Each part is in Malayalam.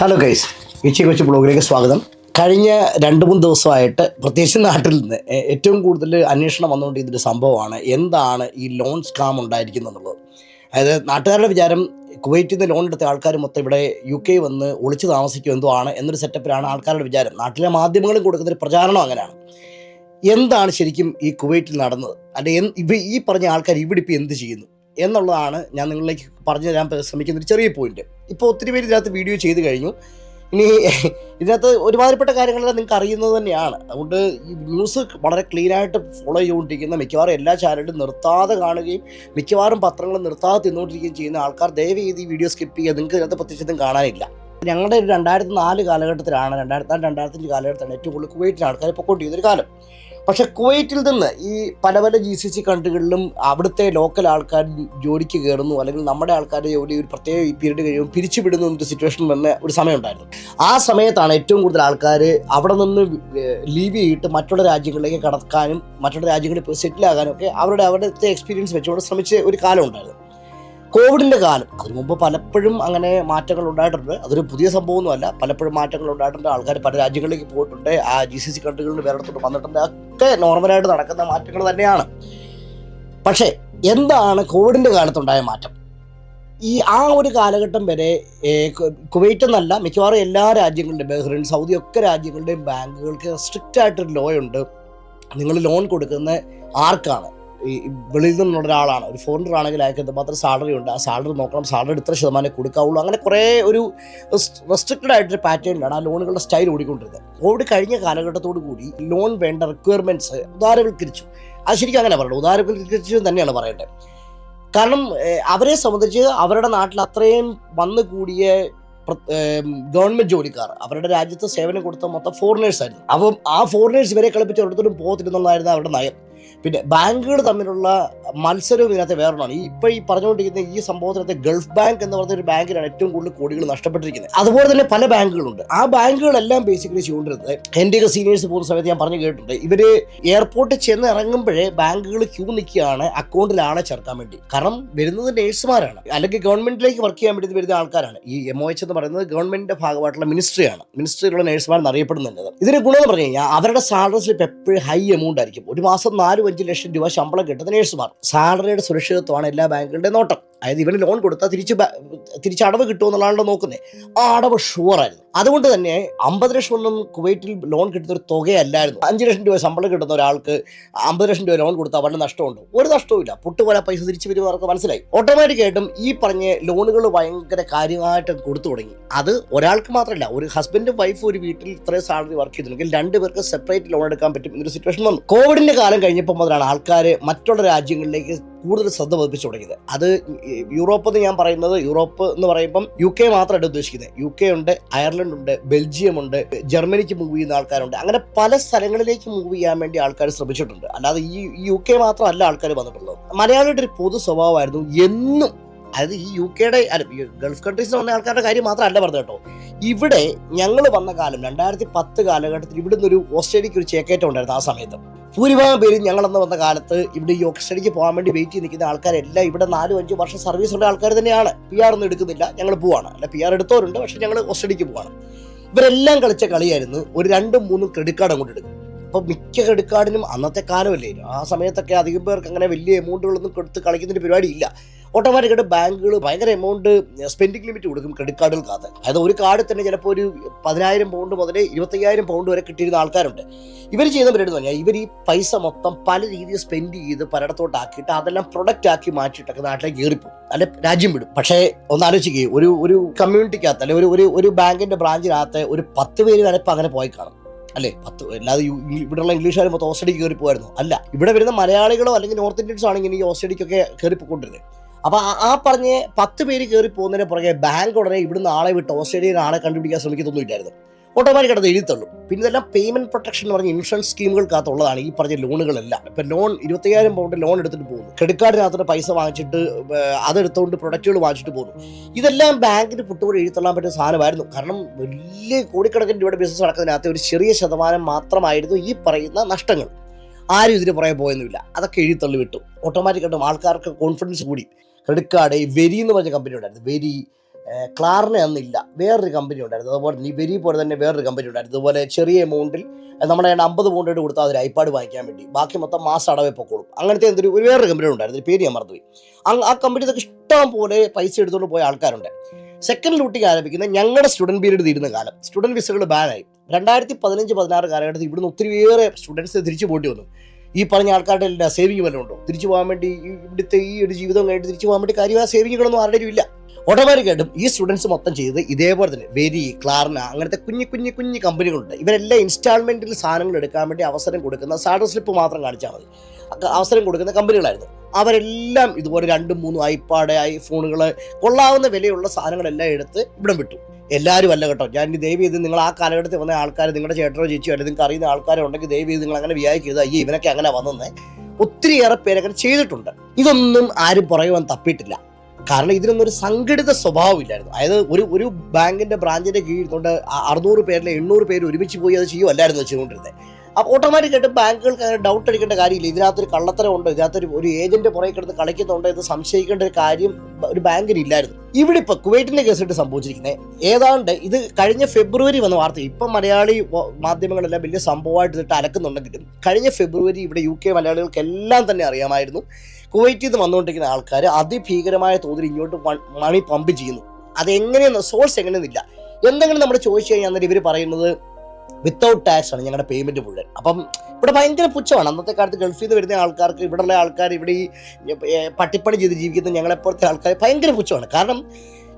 ഹലോ ഗൈസ് വിച്ചി കൊച്ചു ബ്ലോഗിലേക്ക് സ്വാഗതം. കഴിഞ്ഞ രണ്ട് മൂന്ന് ദിവസമായിട്ട് പ്രത്യേകിച്ച് നാട്ടിൽ നിന്ന് ഏറ്റവും കൂടുതൽ അന്വേഷണം വന്നുകൊണ്ടിരിക്കുന്നൊരു സംഭവമാണ് എന്താണ് ഈ ലോൺ സ്കാം ഉണ്ടായിരിക്കുന്നത് എന്നുള്ളത് അതായത് നാട്ടുകാരുടെ വിചാരം കുവൈറ്റിൽ നിന്ന് ലോൺ എടുത്ത ആൾക്കാർ മൊത്തം ഇവിടെ യു കെ വന്ന് ഒളിച്ചു താമസിക്കും എന്തോ ആണ് എന്നൊരു സെറ്റപ്പിലാണ് ആൾക്കാരുടെ വിചാരം. നാട്ടിലെ മാധ്യമങ്ങളും കൊടുക്കുന്ന ഒരു പ്രചാരണം അങ്ങനെയാണ്. എന്താണ് ശരിക്കും ഈ കുവൈറ്റിൽ നടന്നത്? അല്ലെ എന്ത് ഈ പറഞ്ഞ ആൾക്കാർ ഇവിടെ ഇപ്പോൾ എന്ത് ചെയ്യുന്നു? എന്നുള്ളതാണ് ഞാൻ നിങ്ങളിലേക്ക് പറഞ്ഞു തരാൻ ശ്രമിക്കുന്ന ഒരു ചെറിയ പോയിന്റ് ഇപ്പോൾ ഒത്തിരി പേര് ഇതിനകത്ത് വീഡിയോ ചെയ്ത് കഴിഞ്ഞു. ഇനി ഇതിനകത്ത് ഒരുമാതിരിപ്പെട്ട കാര്യങ്ങളെല്ലാം നിങ്ങൾക്ക് അറിയുന്നത് തന്നെയാണ്. അതുകൊണ്ട് ഈ ന്യൂസ് വളരെ ക്ലീൻ ആയിട്ട് ഫോളോ ചെയ്തുകൊണ്ടിരിക്കുന്ന മിക്കവാറും എല്ലാ ചാനലും നിർത്താതെ കാണുകയും മിക്കവാറും പത്രങ്ങൾ നിർത്താതെ തിന്നുകൊണ്ടിരിക്കുകയും ചെയ്യുന്ന ആൾക്കാർ ദയവ് ചെയ്ത് ഈ വീഡിയോ സ്കിപ്പ് ചെയ്യുക. നിങ്ങൾക്ക് ഇതിനകത്ത് പ്രത്യേകിച്ചും കാണാനില്ല. ഞങ്ങളുടെ ഒരു രണ്ടായിരത്തി നാല് കാലഘട്ടത്തിലാണ് രണ്ടായിരത്തി നാല് രണ്ടായിരത്തഞ്ച് കാലഘട്ടത്തിലാണ് ഏറ്റവും കൂടുതൽ കുവൈറ്റിലെ ആൾക്കാർ പൊക്കോണ്ടിരുന്നൊരു കാലം. പക്ഷെ കുവൈറ്റിൽ നിന്ന് ഈ പല പല ജി സി സി കൺട്രികളിലും അവിടുത്തെ ലോക്കൽ ആൾക്കാർ ജോലിക്ക് കയറുന്നു അല്ലെങ്കിൽ നമ്മുടെ ആൾക്കാർ ജോലി ഒരു പ്രത്യേക പീരീഡ് കഴിയുമ്പോൾ പിരിച്ചുവിടുന്നു എന്നൊരു സിറ്റുവേഷൻ വന്ന ഒരു സമയമുണ്ടായിരുന്നു. ആ സമയത്താണ് ഏറ്റവും കൂടുതൽ ആൾക്കാർ അവിടെ നിന്ന് ലീവ് ചെയ്തിട്ട് മറ്റുള്ള രാജ്യങ്ങളിലേക്ക് കടക്കാനും മറ്റുള്ള രാജ്യങ്ങളിൽ സെറ്റിൽ ആകാനും ഒക്കെ അവരുടെ അവിടുത്തെ എക്സ്പീരിയൻസ് വെച്ചുകൊണ്ട് ശ്രമിച്ച ഒരു കാലം ഉണ്ടായിരുന്നു കോവിഡിന്റെ കാലം. അതിനു മുമ്പ് പലപ്പോഴും അങ്ങനെ മാറ്റങ്ങൾ ഉണ്ടായിട്ടുണ്ട്. അതൊരു പുതിയ സംഭവമൊന്നുമല്ല. പലപ്പോഴും മാറ്റങ്ങൾ ഉണ്ടായിട്ടുണ്ട്. ആൾക്കാർ പല രാജ്യങ്ങളിലേക്ക് പോയിട്ടുണ്ട്. ആ ജി സി സി കൺട്രികളിൽ വേറെ വന്നിട്ടുണ്ട്. ഒക്കെ നോർമലായിട്ട് നടക്കുന്ന മാറ്റങ്ങൾ തന്നെയാണ്. പക്ഷേ എന്താണ് കോവിഡിന്റെ കാലത്തുണ്ടായ മാറ്റം? ഈ ആ ഒരു കാലഘട്ടം വരെ കുവൈറ്റ് എന്നല്ല മിക്കവാറും എല്ലാ രാജ്യങ്ങളുടെയും ബഹ്റിൻ സൗദി ഒക്കെ രാജ്യങ്ങളുടെയും ബാങ്കുകൾക്ക് സ്ട്രിക്റ്റ് ആയിട്ടൊരു ലോ ഉണ്ട്. നിങ്ങൾ ലോൺ കൊടുക്കുന്ന ആർക്കാണ്? ഈ വെളിയിൽ നിന്നുള്ള ഒരാളാണ്. ഒരു ഫോറിനർ ആണെങ്കിൽ അയാൾക്ക് എന്തുമാത്രം സാലറി ഉണ്ട് ആ സാലറി നോക്കണം സാലറി ഇത്ര ശതമാനം കൊടുക്കാവുള്ളൂ. അങ്ങനെ കുറേ ഒരു റെസ്ട്രിക്റ്റഡ് ആയിട്ടൊരു പാറ്റേണിലാണ് ആ ലോണുകളുടെ സ്റ്റൈൽ ഓടിക്കൊണ്ടിരുന്നത്. കോവിഡ് കഴിഞ്ഞ കാലഘട്ടത്തോടു കൂടി ലോൺ വേണ്ട റിക്വയർമെന്റ്സ് ഉദാരവൽക്കരിച്ചു അത് ശരിക്കും അങ്ങനെ പറയുന്നത് ഉദാരവൽക്കരിച്ചു തന്നെയാണ് പറയേണ്ടത്. കാരണം അവരെ സംബന്ധിച്ച് അവരുടെ നാട്ടിൽ അത്രയും വന്നു കൂടിയ ഗവൺമെന്റ് ജോലിക്കാർ അവരുടെ രാജ്യത്ത് സേവനം കൊടുത്ത മൊത്തം ഫോറിനേഴ്സ് ആയിരുന്നു. അപ്പം ആ ഫോറിനേഴ്സ് ഇവരെ കളിപ്പിച്ച് ഒരിടത്തോടും പോകത്തില്ലെന്നുള്ളതായിരുന്നു അവരുടെ നയം. പിന്നെ ബാങ്കുകൾ തമ്മിലുള്ള മത്സരവും ഇതിനകത്ത് വേറൊന്നാണ്. ഈ ഈ പറഞ്ഞുകൊണ്ടിരിക്കുന്ന ഈ സംഭവത്തിനകത്ത് ഗൾഫ് ബാങ്ക് എന്ന് പറഞ്ഞ ഒരു ബാങ്കിലാണ് ഏറ്റവും കൂടുതൽ കോടികൾ നഷ്ടപ്പെട്ടിരിക്കുന്നത്. അതുപോലെ തന്നെ പല ബാങ്കുകളുണ്ട്. ആ ബാങ്കുകളെല്ലാം ബേസിക്കലി ചെയ്തുകൊണ്ടിരുന്നത് എന്റെയൊക്കെ സീനിയേഴ്സ് പോകുന്ന സമയത്ത് ഞാൻ പറഞ്ഞു കേട്ടിട്ടുണ്ട്. ഇവർ എയർപോർട്ടിൽ ചെന്ന് ഇറങ്ങുമ്പോഴേ ബാങ്കുകൾ ക്യൂ നിൽക്കുകയാണ്. അക്കൗണ്ടിൽ ആളെ ചേർക്കാൻ വേണ്ടി. കാരണം വരുന്നത് നേഴ്സുമാരാണ് അല്ലെങ്കിൽ ഗവൺമെന്റിലേക്ക് വർക്ക് ചെയ്യാൻ വേണ്ടി വരുന്ന ആൾക്കാരാണ്. ഈ എം ഒ എച്ച് എന്ന് പറയുന്നത് ഗവൺമെന്റിന്റെ ഭാഗമായിട്ടുള്ള മിനിസ്ട്രിയാണ് മിനിസ്ട്രിയിലുള്ള നേഴ്സുമാർ എന്നറിയപ്പെടുന്നുണ്ട് ഇതിന് ഗുണം എന്ന് പറഞ്ഞു കഴിഞ്ഞാൽ അവരുടെ സാലറി സ്ലിപ്പ് എപ്പോഴും ഹൈ എമൗണ്ട് ആയിരിക്കും. ഒരു മാസം നാലും അഞ്ച് ലക്ഷം രൂപ ശമ്പളം കിട്ടുന്ന നേഴ്സുമാർ സാലറിയുടെ സുരക്ഷിതത്വമാണ് എല്ലാ ബാങ്കുകളുടെയും നോട്ടം. അതായത് ഇവന് ലോൺ കൊടുത്താൽ തിരിച്ച് തിരിച്ച് അടവ് എന്നുള്ളതാണ് നോക്കുന്നത് ആ അടവ് ഷുവറായിരുന്നു അതുകൊണ്ട് തന്നെ അമ്പത് ലക്ഷം ഒന്നും കുവൈറ്റിൽ ലോൺ കിട്ടുന്ന ഒരു തുകയല്ലായിരുന്നു. അഞ്ച് ലക്ഷം രൂപ ശമ്പളം കിട്ടുന്ന ഒരാൾക്ക് അമ്പത് ലക്ഷം രൂപ ലോൺ കൊടുത്താൽ വല്ല നഷ്ടമുണ്ട്? ഒരു നഷ്ടവുമില്ല പുട്ടുപോലെ പൈസ തിരിച്ചു വരുന്നവർക്ക് മനസ്സിലായി. ഓട്ടോമാറ്റിക്കായിട്ടും ഈ പറഞ്ഞ ലോണുകൾ ഭയങ്കര കാര്യമായിട്ട് കൊടുത്തു തുടങ്ങി. അത് ഒരാൾക്ക് മാത്രമല്ല ഒരു ഹസ്ബൻഡും വൈഫും ഒരു വീട്ടിൽ ഇത്രയും സാലറി വർക്ക് ചെയ്തിട്ടുണ്ടെങ്കിൽ രണ്ടുപേർക്ക് സെപ്പറേറ്റ് ലോൺ എടുക്കാൻ പറ്റും എന്നൊരു സിറ്റുവേഷൻ വന്നു. കോവിഡിന്റെ കാലം കഴിഞ്ഞപ്പോൾ മുതലാണ് ആൾക്കാർ മറ്റുള്ള രാജ്യങ്ങളിലേക്ക് കൂടുതൽ ശ്രദ്ധ പതിപ്പിച്ചു തുടങ്ങിയത്. അത് യൂറോപ്പ് എന്ന് ഞാൻ പറയുന്നത് യൂറോപ്പ് എന്ന് പറയുമ്പം യു കെ മാത്രമായിട്ട് ഉദ്ദേശിക്കുന്നത്. യു കെ ഉണ്ട് അയർലൻഡ് ഉണ്ട് ബെൽജിയം ഉണ്ട് ജർമ്മനിക്ക് മൂവ് ചെയ്യുന്ന ആൾക്കാരുണ്ട്. അങ്ങനെ പല സ്ഥലങ്ങളിലേക്ക് മൂവ് ചെയ്യാൻ വേണ്ടി ആൾക്കാർ ശ്രമിച്ചിട്ടുണ്ട്. അല്ലാതെ ഈ യു കെ മാത്രമല്ല ആൾക്കാർ വന്നിട്ടുള്ളത്. മലയാളിയുടെ ഒരു പൊതു സ്വഭാവമായിരുന്നു എന്നും അതായത് ഈ യു കെയുടെ അല്ല ഗൾഫ് കൺട്രീസിൽ വന്ന ആൾക്കാരുടെ കാര്യം മാത്രമല്ല പറഞ്ഞു കേട്ടോ. ഇവിടെ ഞങ്ങൾ വന്ന കാലം രണ്ടായിരത്തി പത്ത് കാലഘട്ടത്തിൽ ഇവിടുന്ന് ഒരു ഓസ്ട്രേലിയക്ക് ഒരു ചേക്കേറ്റം ഉണ്ടായിരുന്നു ആ സമയത്ത്. ഭൂരിഭാഗം പേരും ഞങ്ങളന്ന് വന്ന കാലത്ത് ഇവിടെ ഈ ഓസ്ട്രേലിയക്ക് പോകാൻ വേണ്ടി വെയിറ്റ് ചെയ്ത് നിൽക്കുന്ന ആൾക്കാരെല്ലാം ഇവിടെ നാലും അഞ്ചും വർഷം സർവീസ് ഉള്ള ആൾക്കാർ തന്നെയാണ്. പി ആർ ഒന്നും എടുക്കുന്നില്ല ഞങ്ങൾ പോവാണ്. അല്ല പി ആർ എടുത്തവരുണ്ട് പക്ഷെ ഞങ്ങൾ ഓസ്ട്രേലിയക്ക് പോവാണ്. ഇവരെല്ലാം കളിച്ച കളിയായിരുന്നു ഒരു രണ്ടും മൂന്നും ക്രെഡിറ്റ് കാർഡ് അങ്ങോട്ട് എടുക്കും. അപ്പോൾ മിക്ക ക്രെഡിറ്റ് കാർഡിനും അന്നത്തെ കാലമല്ലേ? ആ സമയത്തൊക്കെ അധികം പേർക്ക് അങ്ങനെ വലിയ എമൗണ്ടുകളൊന്നും കൊടുത്ത് കളിക്കുന്നൊരു പരിപാടി ഇല്ല ഓട്ടോമാറ്റിക്കായിട്ട് ബാങ്കുകൾ ഭയങ്കര എമൗണ്ട് സ്പെൻഡിങ് ലിമിറ്റ് കൊടുക്കും ക്രെഡിറ്റ് കാർഡുകൾക്കകത്ത് അതായത് ഒരു കാർഡിൽ തന്നെ ചിലപ്പോൾ ഒരു പതിനായിരം പൗണ്ട് മുതൽ ഇരുപത്തയ്യായിരം പൗണ്ട് വരെ കിട്ടിയിരുന്ന ആൾക്കാരുണ്ട്. ഇവർ ചെയ്യുന്ന പരിപാടി പറഞ്ഞാൽ ഇവർ ഈ പൈസ മൊത്തം പല രീതിയിൽ സ്പെൻഡ് ചെയ്ത് പലയിടത്തോട്ടാക്കിയിട്ട് അതെല്ലാം പ്രൊഡക്റ്റ് ആക്കി മാറ്റിയിട്ടൊക്കെ നാട്ടിലേക്ക് കയറിപ്പോകും. അല്ലെ രാജ്യം വിടും. പക്ഷേ ഒന്ന് ആലോചിക്കുക ഒരു ഒരു കമ്മ്യൂണിറ്റിക്കകത്ത് അല്ലെ ഒരു ഒരു ബാങ്കിന്റെ ബ്രാഞ്ചിനകത്ത് ഒരു പത്ത് പേര് വരെ ഇപ്പം അങ്ങനെ പോയി കാണും. അല്ലേ പത്ത് അല്ലാതെ ഇവിടെയുള്ള ഇംഗ്ലീഷുകാർ മൊത്തം ഓസ്ട്രേലിയക്ക് കയറി പോകായിരുന്നു അല്ല ഇവിടെ വരുന്ന മലയാളികളോ അല്ലെങ്കിൽ നോർത്ത് ഇന്ത്യൻസോ ആണെങ്കിൽ ഈ ഓസ്ട്രേലിയക്കൊക്കെ കയറി പോയിക്കൊണ്ടിരുന്നത് അപ്പൊ ആ- പറഞ്ഞ് പത്ത് പേര് കയറി പോകുന്നതിന് പുറകെ ബാങ്ക് ഉടനെ ഇവിടുന്ന് ആളെ വിട്ട് ഓസ്ട്രേലിയയിൽ ആളെ കണ്ടുപിടിക്കാൻ ശ്രമിക്കത്തൊന്നും ഇല്ലായിരുന്നു ഓട്ടോമാറ്റിക് അത് എഴുതിത്തള്ളും. പിന്നെ ഇതെല്ലാം പേയ്മെന്റ് പ്രൊട്ടക്ഷൻ എന്ന് പറഞ്ഞ ഇൻഷുറൻസ് സ്കീമുകൾക്കകത്തുള്ളതാണ് ഈ പറഞ്ഞ ലോണുകളെല്ലാം ഇപ്പം ലോൺ ഇരുപത്തയ്യായിരം പൗണ്ട് ലോൺ എടുത്തിട്ട് പോകുന്നു. ക്രെഡിറ്റ് കാർഡിനകത്തോട്ട് പൈസ വാങ്ങിച്ചിട്ട് അതെടുത്തുകൊണ്ട് പ്രൊഡക്റ്റുകൾ വാങ്ങിച്ചിട്ട് പോകുന്നു. ഇതെല്ലാം ബാങ്കിന് പുട്ടുപോലെ എഴുതിത്തള്ളാൻ പറ്റുന്ന സാധനമായിരുന്നു. കാരണം വലിയ കോടിക്കണക്കിന് രൂപയുടെ ബിസിനസ് നടക്കുന്നതിനകത്ത് ഒരു ചെറിയ ശതമാനം മാത്രമായിരുന്നു ഈ പറയുന്ന നഷ്ടങ്ങൾ. ആരും ഇതിന് പുറകെ പോയൊന്നുമില്ല. അതൊക്കെ എഴുതിത്തള്ളി വിട്ടു. ഓട്ടോമാറ്റിക്കായിട്ടും ആൾക്കാർക്ക് കോൺഫിഡൻസ് കൂടി. ക്രെഡിറ്റ് കാർഡ് ഈ വെരി എന്ന് പറഞ്ഞ കമ്പനി ഉണ്ടായിരുന്നു. വെരി ക്ലാറിന് അന്നില്ല. വേറൊരു കമ്പനി ഉണ്ടായിരുന്നു. അതുപോലെ നിബരി പോലെ തന്നെ വേറൊരു കമ്പനി ഉണ്ടായിരുന്നു. അതുപോലെ ചെറിയ എമൗണ്ടിൽ നമ്മുടെ അമ്പത് പൗണ്ടായിട്ട് കൊടുത്താൽ അതൊരു ഐപാഡ് വാങ്ങിക്കാൻ വേണ്ടി. ബാക്കി മൊത്തം മാസം അടവേ പൊക്കോളും അങ്ങനത്തെ എന്തൊരു ഒരു വേറൊരു കമ്പനി ഉണ്ടായിരുന്നു. പേര് ഞാൻ മറന്നുപോയി. ആ കമ്പനിയൊക്കെ ഇഷ്ടം പോലെ പൈസ എടുത്തുകൊണ്ട് പോയ ആൾക്കാരുണ്ട്. സെക്കൻഡ് ലൂട്ടിങ് ആരംഭിക്കുന്ന ഞങ്ങളുടെ സ്റ്റുഡന്റ് പീരീഡ് തീരുന്ന കാലം. സ്റ്റുഡന്റ് വിസകൾ ബാനായി രണ്ടായിരത്തി പതിനഞ്ച് പതിനാറ് കാലഘട്ടത്തിൽ ഇവിടുന്ന് ഒത്തിരിയേറെ സ്റ്റുഡൻസ് തിരിച്ചു പോയിട്ട് വന്നു. ഈ പറഞ്ഞ ആൾക്കാരുടെ എല്ലാ സേവിങ് വല്ലതും ഉണ്ടോ? തിരിച്ചു പോകാൻ വേണ്ടി ഇവിടുത്തെ ഈ ഒരു ജീവിതം കഴിഞ്ഞിട്ട് തിരിച്ചു പോകാൻ വേണ്ടി കാര്യമായ സേവിങ്ങുകളൊന്നും ആരുടെയും ഇല്ല. ഓട്ടോമാറ്റിക്കായിട്ടും ഈ സ്റ്റുഡൻസ് മൊത്തം ചെയ്ത് ഇതേപോലെ തന്നെ വെരി ക്ലാർന അങ്ങനത്തെ കുഞ്ഞു കുഞ്ഞു കുഞ്ഞു കമ്പനികളുണ്ട്. ഇവരെല്ലാം ഇൻസ്റ്റാൾമെന്റിൽ സാധനങ്ങൾ എടുക്കാൻ വേണ്ടി അവസരം കൊടുക്കുന്ന സാഡർ സ്ലിപ്പ് മാത്രം കാണിച്ചാൽ മതി. അവസരം കൊടുക്കുന്ന കമ്പനികളായിരുന്നു. അവരെല്ലാം ഇതുപോലെ രണ്ടും മൂന്നും ഐപാഡ് ഐഫോണുകൾ കൊള്ളാവുന്ന വിലയുള്ള സാധനങ്ങളെല്ലാം എടുത്ത് ഇവിടം വിട്ടു. എല്ലാവരും അല്ല കേട്ടോ. ഞാൻ ദയവ് ചെയ്ത് നിങ്ങൾ ആ കാലഘട്ടത്തിൽ വന്ന ആൾക്കാർ നിങ്ങളുടെ ചേട്ടനോ ചേച്ചിയോ അല്ലെങ്കിൽ നിങ്ങൾക്ക് അറിയുന്ന ആൾക്കാരോ ഉണ്ടെങ്കിൽ ചെയ്ത് നിങ്ങൾ അങ്ങനെ വിചാരിക്കരുത്. അയ്യോ ഇവനൊക്കെ അങ്ങനെ വന്നെന്ന് ഒത്തിരിയേറെ പേരങ്ങനെ ചെയ്തിട്ടുണ്ട്. ഇതൊന്നും ആരും പുറകെ വന്ന് തപ്പിയിട്ടില്ല. കാരണം ഇതിനൊന്നും ഒരു സംഘടിത സ്വഭാവമില്ലായിരുന്നു. അതായത് ഒരു ഒരു ബാങ്കിന്റെ ബ്രാഞ്ചിന്റെ കീഴിൽ കൊണ്ട് അറുന്നൂറ് പേരിലെ എണ്ണൂറ് പേര് ഒരുമിച്ച് പോയി അത് ചെയ്യുമല്ലായിരുന്നു ചെയ്തുകൊണ്ടിരുന്നത് അപ്പോൾ ഓട്ടോമാറ്റിക്കായിട്ട് ബാങ്കുകൾക്ക് അങ്ങനെ ഡൗട്ട് അടിക്കേണ്ട കാര്യമില്ല. ഇതിനകത്തൊരു കള്ളത്തരം ഉണ്ട്? ഇതിനകത്തൊരു ഒരു ഏജന്റ് പുറകെ കിടന്ന് കളിക്കുന്നുണ്ട് എന്ന് സംശയിക്കേണ്ട ഒരു കാര്യം ഒരു ബാങ്കിന് ഇല്ലായിരുന്നു. ഇവിടെ ഇപ്പൊ കുവൈറ്റിന്റെ കേസിട്ട് സംഭവിച്ചിരിക്കുന്നത് ഏതാണ്ട് ഇത് കഴിഞ്ഞ ഫെബ്രുവരി വന്ന വാർത്ത ഇപ്പം മലയാളി മാധ്യമങ്ങളെല്ലാം വലിയ സംഭവമായിട്ട് ഇതിട്ട് അലക്കുന്നുണ്ടെങ്കിലും കഴിഞ്ഞ ഫെബ്രുവരി ഇവിടെ യു കെ മലയാളികൾക്കെല്ലാം തന്നെ അറിയാമായിരുന്നു. കുവൈറ്റിൽ നിന്ന് വന്നുകൊണ്ടിരിക്കുന്ന ആൾക്കാർ അതിഭീകരമായ തോതിൽ ഇങ്ങോട്ട് മണി പമ്പ് ചെയ്യുന്നു. അതെങ്ങനെയെന്ന് സോഴ്സ് എങ്ങനെയെന്നില്ല. എന്തെങ്കിലും നമ്മൾ ചോദിച്ചു കഴിഞ്ഞാൽ ഇവർ പറയുന്നത് വിത്തൗട്ട് ടാക്സ് ആണ് ഞങ്ങളുടെ പേയ്മെന്റ് മുഴുവൻ. അപ്പം ഇവിടെ ഭയങ്കര പുച്ഛമാണ്. അന്നത്തെ കാലത്ത് ഗൾഫിൽ നിന്ന് വരുന്ന ആൾക്കാർക്ക് ഇവിടെയുള്ള ആൾക്കാർ ഇവിടെ ഈ പട്ടിപ്പണി ചെയ്ത് ജീവിക്കുന്ന ഞങ്ങളെപ്പോഴത്തെ ആൾക്കാർ ഭയങ്കര പുച്ഛമാണ്. കാരണം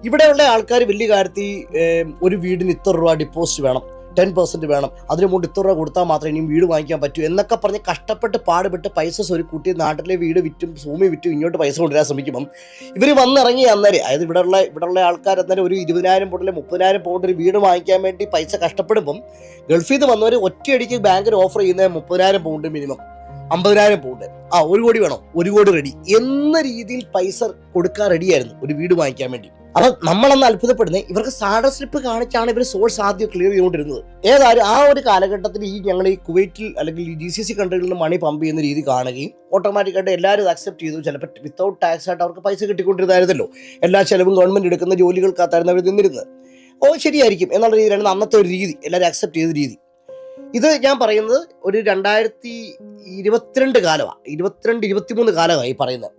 ഇവിടെയുള്ള ആൾക്കാർ വലിയ കാര്യത്തിൽ ഒരു വീടിന് ഇത്ര രൂപ ഡിപ്പോസിറ്റ് വേണം. ടെൻ പെർസെന്റ് വേണം. അതിന് മുമ്പ് ഇത്ര രൂപ കൊടുത്താൽ മാത്രമേ ഇനിയും വീട് വാങ്ങിക്കാൻ പറ്റൂ എന്നൊക്കെ പറഞ്ഞ് കഷ്ടപ്പെട്ട് പാടുപെട്ട് പൈസ സ്വരു കൂട്ടി നാട്ടിലെ വീട് വിറ്റും ഭൂമി വിറ്റും ഇങ്ങോട്ട് പൈസ കൊണ്ടുവരാൻ ശ്രമിക്കുമ്പം ഇവർ വന്നിറങ്ങി അന്നേരം അതായത് ഇവിടെയുള്ള ഇവിടെയുള്ള ആൾക്കാർ അന്നേരം ഒരു ഇരുപതിനായിരം പൗണ്ടിൽ മുപ്പതിനായിരം പൗണ്ട് ഒരു വീട് വാങ്ങിക്കാൻ വേണ്ടി പൈസ കഷ്ടപ്പെടുമ്പം ഗൾഫിൽ നിന്ന് വന്നവർ ഒറ്റയടിക്ക് ബാങ്കിന് ഓഫർ ചെയ്യുന്ന മുപ്പതിനായിരം പൗണ്ട് മിനിമം അമ്പതിനായിരം പൗണ്ട് ആ ഒരു കോടി വേണം ഒരു കോടി റെഡി എന്ന രീതിയിൽ പൈസ കൊടുക്കാൻ റെഡിയായിരുന്നു ഒരു വീട് വാങ്ങിക്കാൻ വേണ്ടി. അപ്പൊ നമ്മളന്ന് അത്ഭുതപ്പെടുന്നത് ഇവർക്ക് സാഡർ സ്ലിപ്പ് കാണിച്ചാണ് ഇവർ സോഴ്സ് ആദ്യം ക്ലിയർ ചെയ്തുകൊണ്ടിരുന്നത്. ഏതായാലും ആ ഒരു കാലഘട്ടത്തിൽ ഈ ഞങ്ങൾ ഈ കുവൈറ്റിൽ അല്ലെങ്കിൽ ഈ ജി സി സി കൺട്രികളിൽ നിന്ന് മണി പമ്പ് ചെയ്യുന്ന രീതി കാണുകയും ഓട്ടോമാറ്റിക്കായിട്ട് എല്ലാവരും അക്സെപ്റ്റ് ചെയ്തു. ചിലപ്പോൾ വിത്തൗട്ട് ടാക്സ് ആയിട്ട് അവർക്ക് പൈസ കിട്ടിക്കൊണ്ടിരുന്നായിരുന്നല്ലോ. എല്ലാ ചെലവും ഗവൺമെന്റ് എടുക്കുന്ന ജോലികൾക്കകത്തായിരുന്നു അവർ നിന്നിരുന്നത്. ഓ ശരിയായിരിക്കും എന്നുള്ള രീതിയിലാണ് അന്നത്തെ ഒരു രീതി. എല്ലാവരും അക്സെപ്റ്റ് ചെയ്ത രീതി. ഇത് ഞാൻ പറയുന്നത് ഒരു രണ്ടായിരത്തി ഇരുപത്തിരണ്ട് കാലമാണ് ഇരുപത്തിരണ്ട് ഇരുപത്തിമൂന്ന് കാലമായി പറയുന്നത്.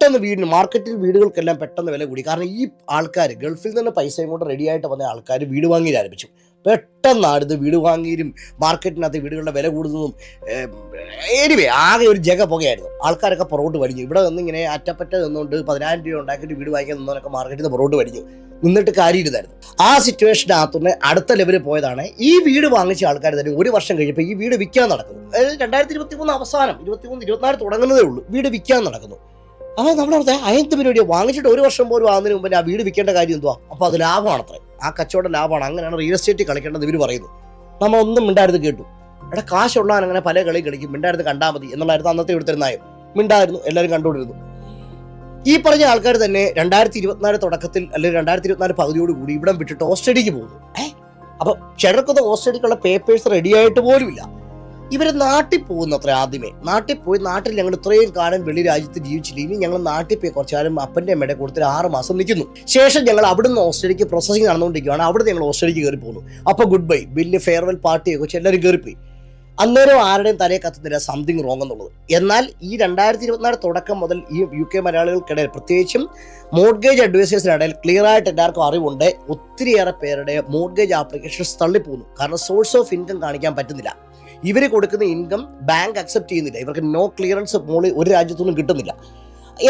പെട്ടെന്ന് വീടിന് മാർക്കറ്റിൽ വീടുകൾക്കെല്ലാം പെട്ടെന്ന് വില കൂടി. കാരണം ഈ ആൾക്കാർ ഗൾഫിൽ നിന്ന് പൈസയും കൊണ്ട് റെഡി ആയിട്ട് വന്ന ആൾക്കാർ വീട് വാങ്ങി ആരംഭിച്ചു. പെട്ടെന്നാണ് ഇത് വീട് വാങ്ങിയും മാർക്കറ്റിനകത്ത് വീടുകളുടെ വില കൂടുന്നതും എനിവേ ആകെ ഒരു ജഗ പുകയായിരുന്നു. ആൾക്കാരൊക്കെ പുറകോട്ട് വലിഞ്ഞു. ഇവിടെ നിന്ന് ഇങ്ങനെ അറ്റപ്പറ്റ നിന്നുകൊണ്ട് പതിനായിരം രൂപ ഉണ്ടാക്കിയിട്ട് വീട് വാങ്ങിക്കാൻ നിന്നവരൊക്കെ മാർക്കറ്റിൽ നിന്ന് പുറകോട്ട് വലിഞ്ഞു. നിന്നിട്ട് കാര്യമില്ലായിരുന്നു. ആ സിറ്റുവേഷനകത്തുനിന്ന് അടുത്ത ലെവലിൽ പോയതാണ് ഈ വീട് വാങ്ങിച്ച ആൾക്കാർ തന്നെ ഒരു വർഷം കഴിയുമ്പോൾ ഈ വീട് വിൽക്കാൻ നടക്കുന്നു. രണ്ടായിരത്തി ഇരുപത്തി മൂന്ന് അവസാനം ഇരുപത്തി മൂന്ന് ഇരുപത്തിനാല് തുടങ്ങുന്നതേ ഉള്ളൂ. വീട് വിൽക്കാൻ നടക്കുന്നു. അതായത് നമ്മളെ അയത്ത് പരിപാടി വാങ്ങിച്ചിട്ട് ഒരു വർഷം പോലും ആകുന്നതിന് മുമ്പ് ആ വീട് വിൽക്കേണ്ട കാര്യം എന്തുവാ? അപ്പോൾ അത് ലാഭമാണ് അത്രേ ആ കച്ചവടം ലാഭമാണ്. അങ്ങനെയാണ് റിയൽ എസ്റ്റേറ്റ് കളിക്കേണ്ടത് ഇവർ പറയുന്നു നമ്മൾ ഒന്നും മിണ്ടായിരുന്നു കേട്ടു. എടാ കാശുള്ളവൻ അങ്ങനെ പല കളി കളിക്കും. മിണ്ടായിരുന്നു കണ്ടാൽ മതി എന്നുള്ളായിരുന്നു അന്നത്തെ ഇവിടുത്തെ നയം. മിണ്ടായിരുന്നു. എല്ലാവരും കണ്ടുകൊണ്ടിരുന്നു. ഈ പറഞ്ഞ ആൾക്കാർ തന്നെ രണ്ടായിരത്തി ഇരുപത്തിനാല് തുടക്കത്തിൽ അല്ലെങ്കിൽ രണ്ടായിരത്തി ഇരുപത്തിനാല് പകുതിയോട് കൂടി ഇവിടം വിട്ടിട്ട് ഓസ്ട്രേലിയക്ക് പോകുന്നു. ഏഹ് അപ്പൊ ചിലർക്കൊന്നും ഓസ്ട്രേലിയക്കുള്ള പേപ്പേഴ്സ് റെഡി ആയിട്ട് പോലുമില്ല. ഇവർ നാട്ടിൽ പോകുന്നത്ര ആദ്യമേ. നാട്ടിൽ പോയി നാട്ടിൽ ഞങ്ങൾ ഇത്രയും കാലം വെളി രാജ്യത്ത് ജീവിച്ചില്ലെങ്കിൽ ഞങ്ങൾ നാട്ടിൽ പോയി കുറച്ചു കാലം അപ്പന്റെ അമ്മയുടെ കൂടുതൽ ആറ് മാസം നിൽക്കുന്നു. ശേഷം ഞങ്ങൾ അവിടുന്ന് ഓസ്ട്രേലിയക്ക് പ്രോസസ്സിംഗ് നടന്നുകൊണ്ടിരിക്കുകയാണ്. അവിടെ ഞങ്ങൾ ഓസ്ട്രേലിയക്ക് കയറി പോകുന്നു അപ്പോൾ ഗുഡ് ബൈ വലിയ ഫെയർവെൽ പാർട്ടിയൊക്കെ വെച്ച് എല്ലാവരും കയറിപ്പോയി. അന്നേരം ആരുടെയും തലയെ കത്തുന്നില്ല. സംതിങ് റോങ് എന്നുള്ളത്. എന്നാൽ ഈ രണ്ടായിരത്തി ഇരുപത്തിനാല് തുടക്കം മുതൽ ഈ യു കെ മലയാളികൾക്കിടയിൽ പ്രത്യേകിച്ചും മോഡ്ഗേജ് അഡ്വൈസേഴ്സിനിടയിൽ ക്ലിയർ ആയിട്ട് എല്ലാവർക്കും അറിവുണ്ട്. ഒത്തിരിയേറെ പേരുടെ മോഡ്ഗേജ് ആപ്ലിക്കേഷൻസ് തള്ളിപ്പോകുന്നു കാരണം സോഴ്സ് ഓഫ് ഇൻകം കാണിക്കാൻ പറ്റുന്നില്ല. ഇവർ കൊടുക്കുന്ന ഇൻകം ബാങ്ക് അക്സെപ്റ്റ് ചെയ്യുന്നില്ല. ഇവർക്ക് നോ ക്ലിയറൻസ് മോളിൽ ഒരു രാജ്യത്തുനിന്നും കിട്ടുന്നില്ല.